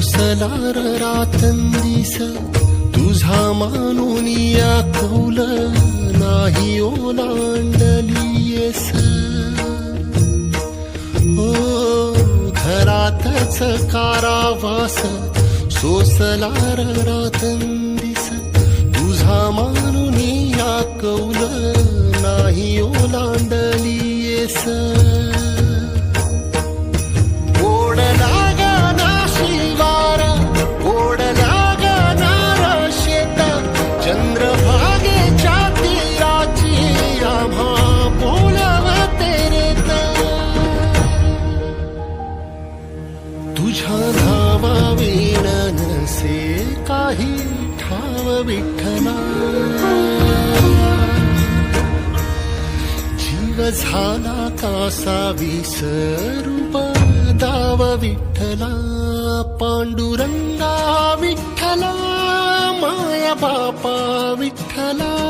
सोसलार रातंदिस तुझा मानून या कौल नाही ओलांडलीस हो घरातच कारावास सोसलार रातंदिस तुझा मानून या कौल नाही ओलांडलीस तुझ्या नावा विण नसे काही ठाव विठ्ठला. जीव झाला कासा विसरूप दाव विठ्ठला. पांडुरंगा विठ्ठला माया बापा विठ्ठला.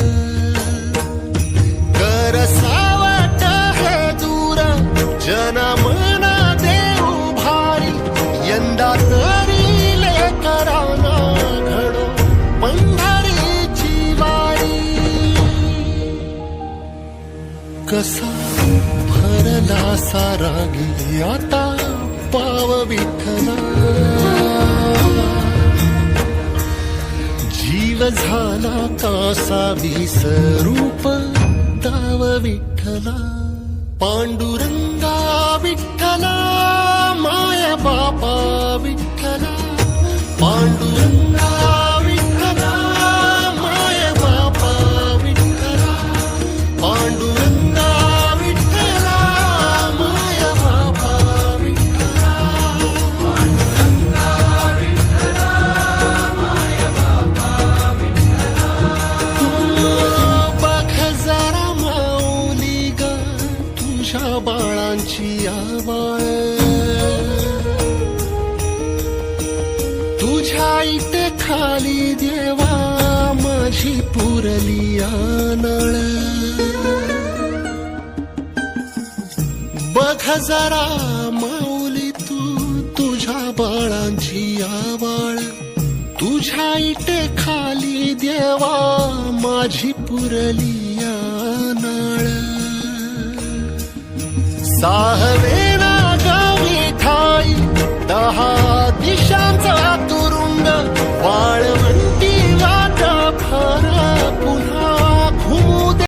कसा भरला सारा आता पाव विठला जीव झाला कासा विसरूप दाव विठ्ठला. पांडुरंगा विठ्ठला माया बापा विठ्ठला. पांडुरंगा तुझ्या खाली देवा माझी पुरली आनळ. बघ जरा माऊली तू तुझ्या बाळांची आवाळ. तुझ्या इटे खाली देवा माझी पुरली आनळ. साहवेना